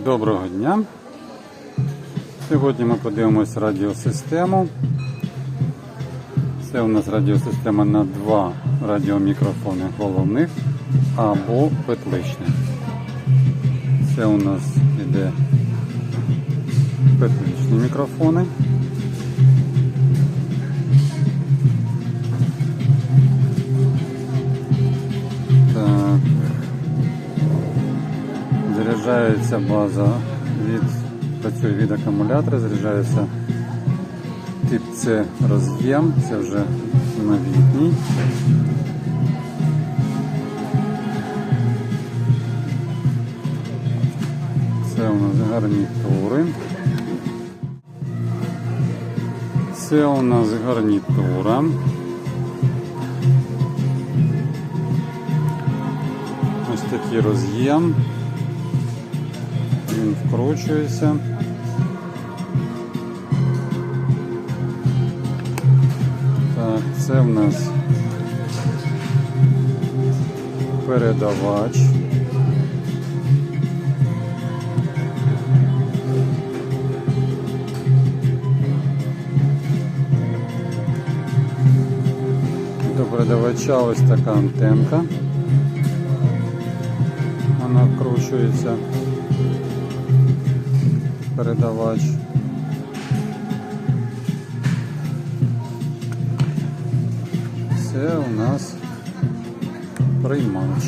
Доброго дня. Сьогодні ми подивимось радіосистему. Це у нас радіосистема на два радіомікрофони головних або петличних. Це у нас іде петличні мікрофони. Заряджається база від працює від акумулятора, заряджається тип С роз'єм, це вже новітній. Це у нас гарнітури. Це у нас гарнітура. Ось такий роз'єм. Він вкручується. Так, це в нас передавач. До передавача ось така антенка. Вона вкручується передавач. Це у нас приймач.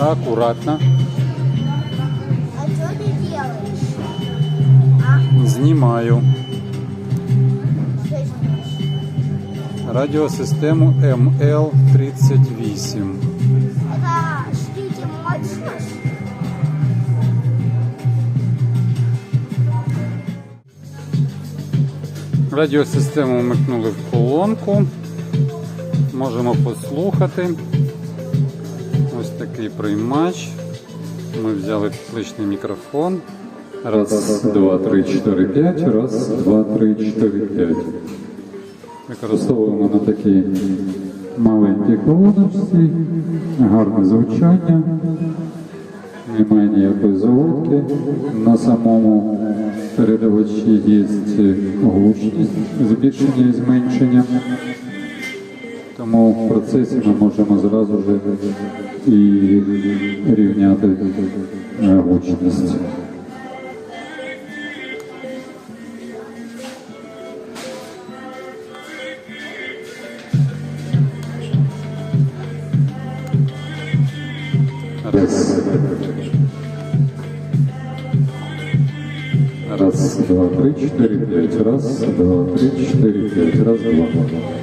Аккуратно. А что ты делаешь? А? Радіосистему ML38. Это штуки мощность? Радіосистему вмикнули в колонку. Можемо послухати. Ось такий приймач. Ми взяли петличний мікрофон. Раз, два, три, чотири, п'ять. Раз, два, три, чотири, п'ять. Використовуємо на такій маленькій колоночці. Гарне звучання. Немає ніякої заводки. На самому передавачі є гучність, збільшення і зменшення. Тому в процесі ми можемо зразу ж і рівняти е, гучність. Раз. Раз, два, три, четыре, пять. Раз, два, три, четыре, пять. Раз, два.